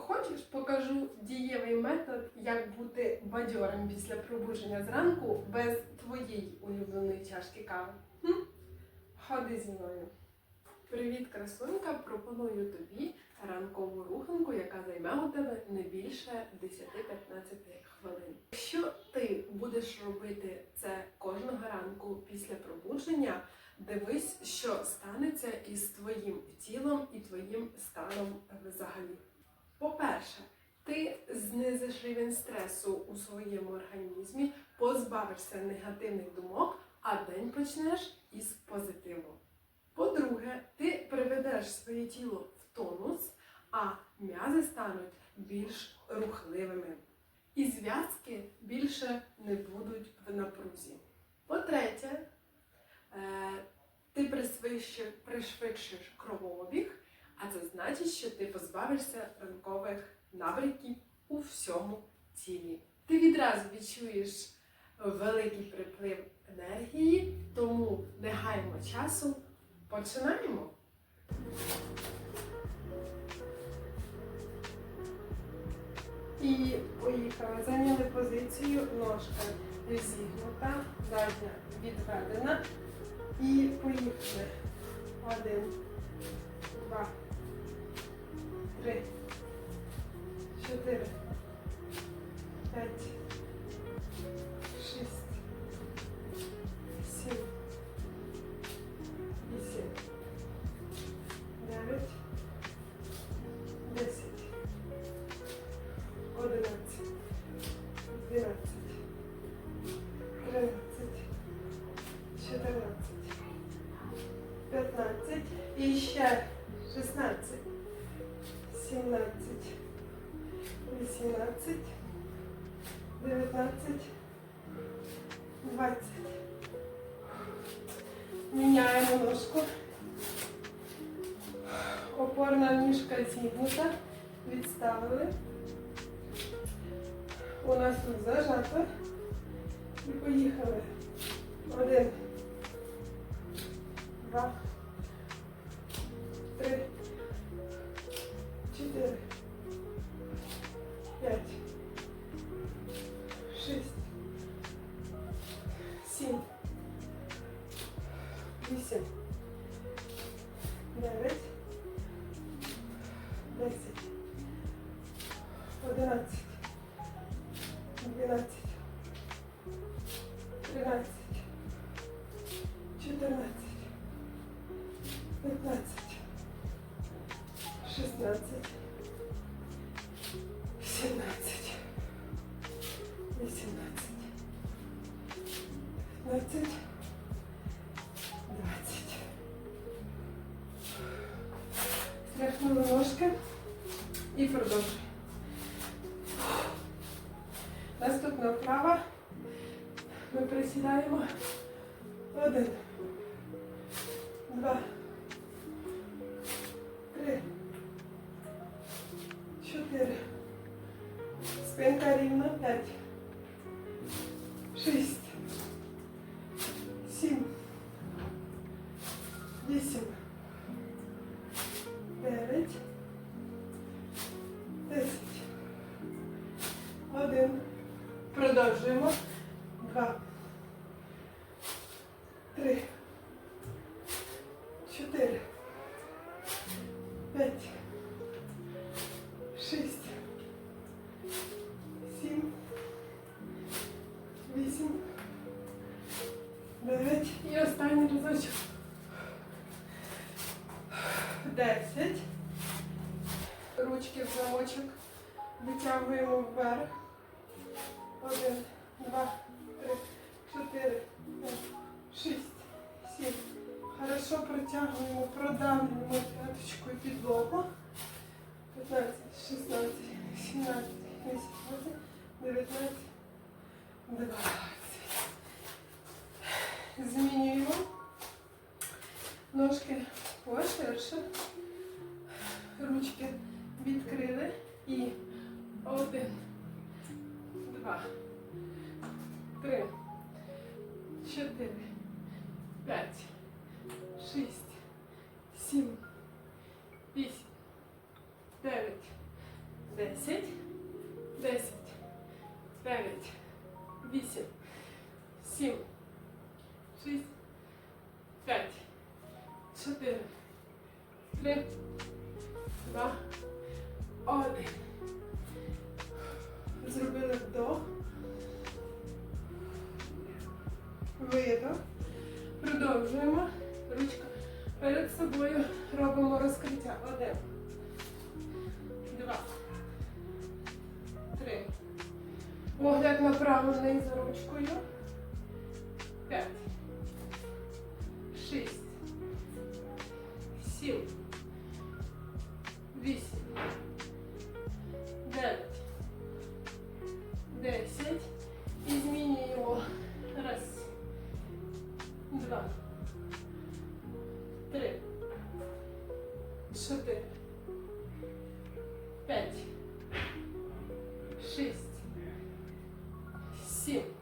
Хочеш, покажу дієвий метод, як бути бадьорим після пробудження зранку без твоєї улюбленої чашки кави. Хм? Ходи зі мною. Привіт, красунька! Пропоную тобі ранкову руханку, яка займе у тебе не більше 10-15 хвилин. Якщо ти будеш робити це кожного ранку після пробудження, дивись, що станеться із твоїм тілом і твоїм станом взагалі. По-перше, ти знизиш рівень стресу у своєму організмі, позбавишся негативних думок, а день почнеш із позитиву. По-друге, ти приведеш своє тіло в тонус, а м'язи стануть більш рухливими. І зв'язки більше не будуть в напрузі. По-третє, е, ти пришвидшиш, пришвидшиш кровообіг, а це значить, що ти позбавишся ранкових набряків у всьому тілі. Ти відразу відчуєш великий приплив енергії, тому не гаймо часу. Починаємо. І поїхали. Зайняли позицію, ножка зігнута, задня відведена. І поїхали. Один, два, три, чотири, Опорна ніжка зігнута. Відставили. У нас тут зажато. І поїхали. Один два, Наступна вправа. Ми присідаємо. Один. Два. Продовжуємо. Два. Хорошо протягуємо, продавлюємо п'яточкою підлогу. 15, 16, 17, 18, 19, 20. Змінюємо. Ножки поширше. Ручки відкрили. І один, два, три, чотири, п'ять шість, сім, За ручкою. П'ять. Шість. Сім. Вісім. Дев'ять. Десять. І змінюємо. Раз. Два. Три. Чотири. П'ять. Шість. Сім.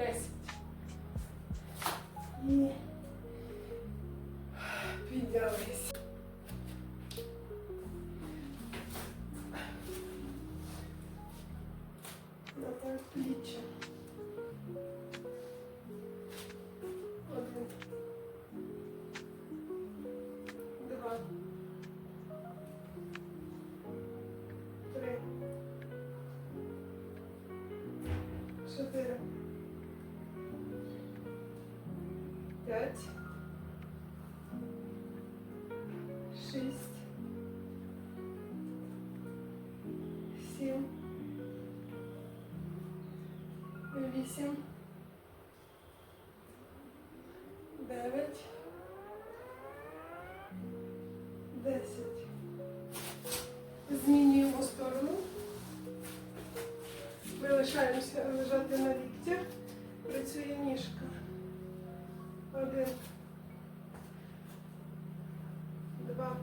Десять. І П'ять. Шість. Сім. Вісім. Дев'ять. Десять. Змінюємо сторону. Ми лишаємося лежати на ліктях. Два.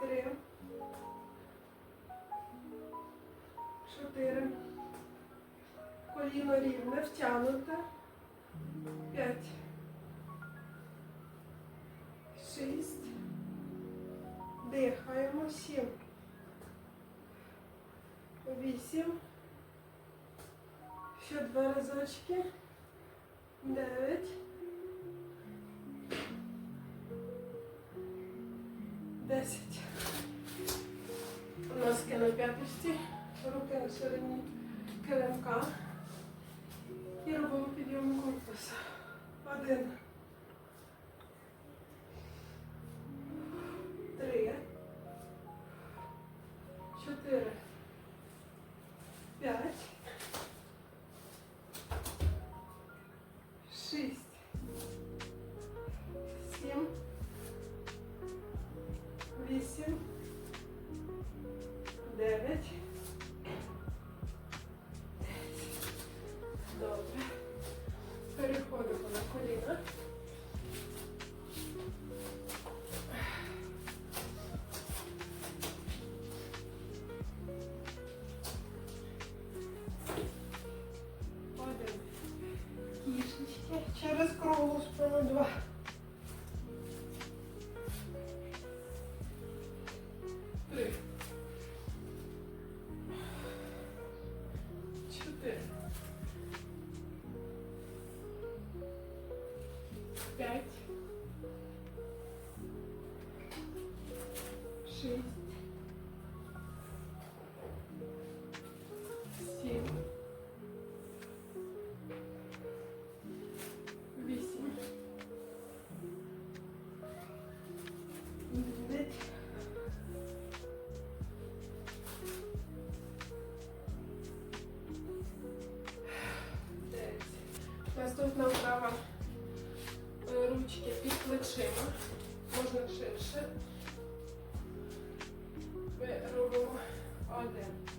Три. Чотири. Коліно рівне, втягнуте. П'ять. Шість. Дихаємо. Сім. Вісім. Ще два разочки. Дев'ять. Десять. Носки на п'ятості, руки на ширині килимка. І робимо підйом корпуса. Один. Дев'ять. 4, 5, наступна вправа е, ручки під плечима. Можна ширше. Ми робимо один.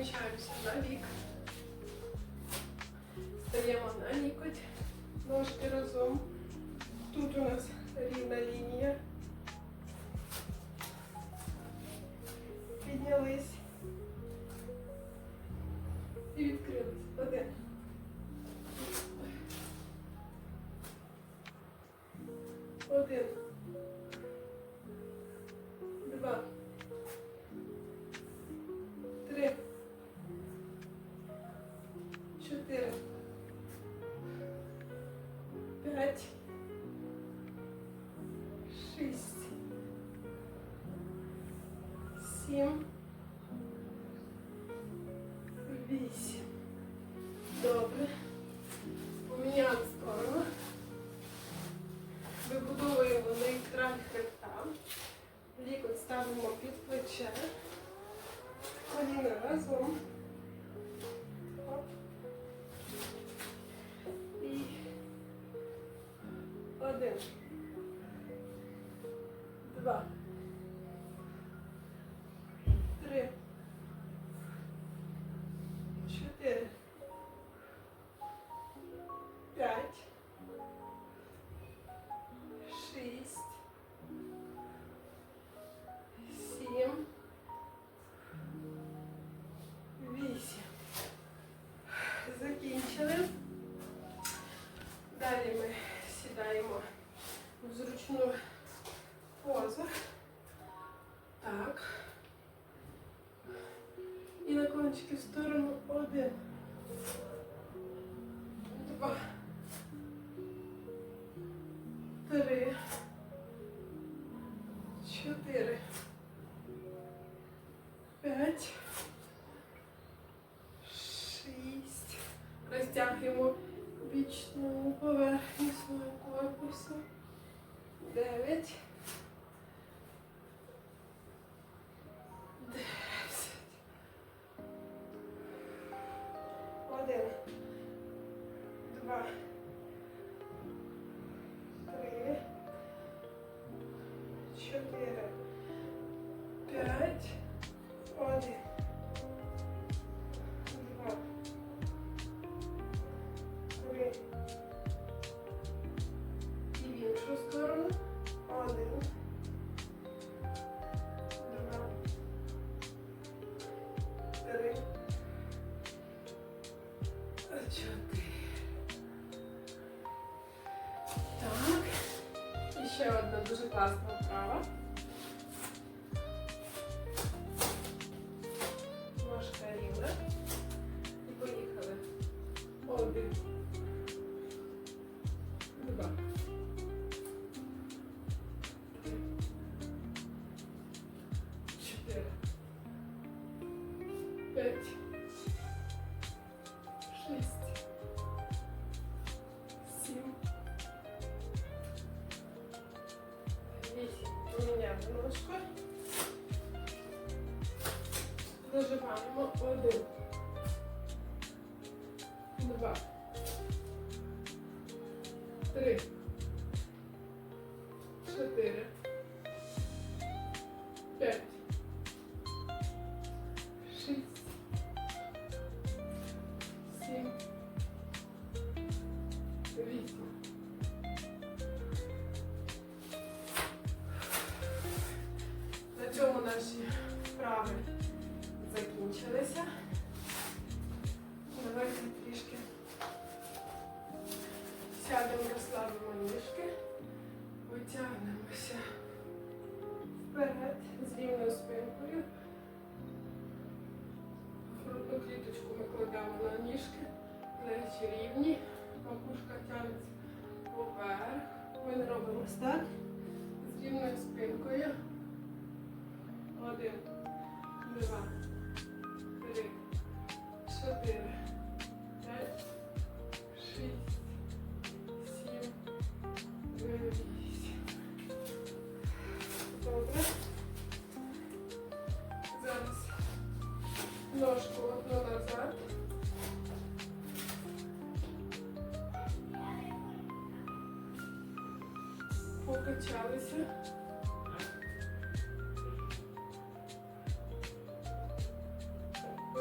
переміщаємося на бік. Стаємо на лікоть. Ножки разом. Тут у нас рівна лінія. Піднялись. Diyorum. Glória a Deus. Muito bom. палички в сторону обе quase макушка тягнеться поверх. Ми не робимо ось так. З рівною спинкою. Один, два,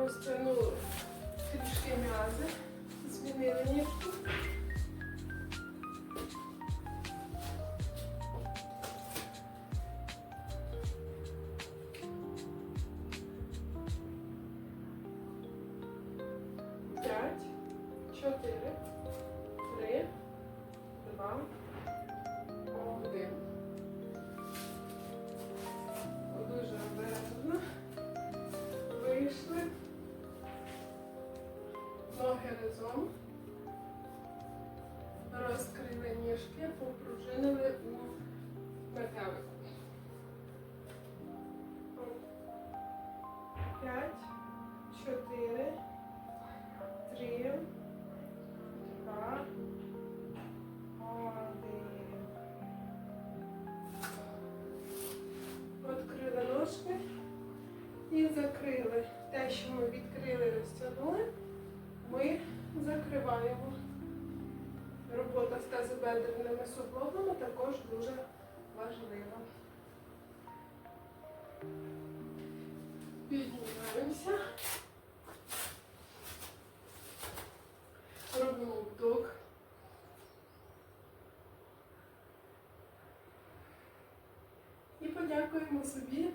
Розтягнули трішки м'язи, змінили ніжку. Ноги разом. Розкрили ніжки, попружинили у метелику. Закриваємо. Робота з тазобедреними суглобами також дуже важлива. Піднімаємося. Робимо вдох. І подякуємо собі